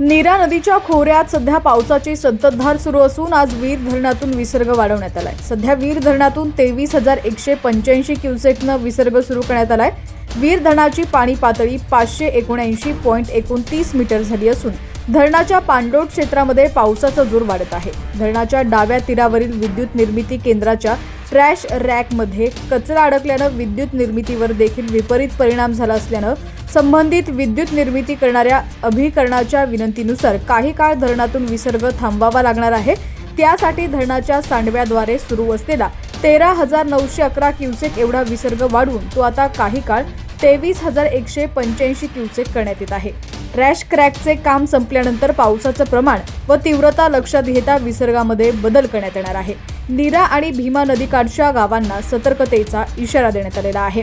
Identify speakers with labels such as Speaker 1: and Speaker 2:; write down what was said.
Speaker 1: नीरा नदीच्या खोऱ्यात सध्या पावसाची संततधार सुरू असून आज वीर धरणातून विसर्ग वाढवण्यात आलाय सध्या वीर धरणातून तेवीस हजार एकशे पंच्याऐंशी क्युसेकनं विसर्ग सुरू करण्यात आलाय वीर धरणाची पाणी पातळी पाचशे एकोणऐंशी पॉईंट एकोणतीस मीटर झाली असून धरणाच्या पांडोट क्षेत्रामध्ये पावसाचा जोर वाढत आहे धरणाच्या डाव्या तीरावरील विद्युत निर्मिती केंद्राच्या ट्रॅश रॅकमध्ये कचरा अडकल्यानं विद्युत निर्मितीवर देखील विपरीत परिणाम झाला असल्यानं संबंधित विद्युत निर्मिती करणाऱ्या अभिकरणाच्या विनंतीनुसार काही काळ धरणातून विसर्ग थांबवावा लागणार आहे त्यासाठी धरणाच्या सांडव्याद्वारे सुरू असलेला तेरा हजार नऊशे अकरा क्युसेक एवढा विसर्ग वाढवून तो आता काही काळ तेवीस हजार एकशे पंच्याऐंशी क्युसेक करण्यात येत आहे रॅश क्रॅकचे काम संपल्यानंतर पावसाचं प्रमाण व तीव्रता लक्षात घेता विसर्गामध्ये बदल करण्यात येणार आहे नीरा आणि भीमा नदीकाठच्या गावांना सतर्कतेचा इशारा देण्यात आलेला आहे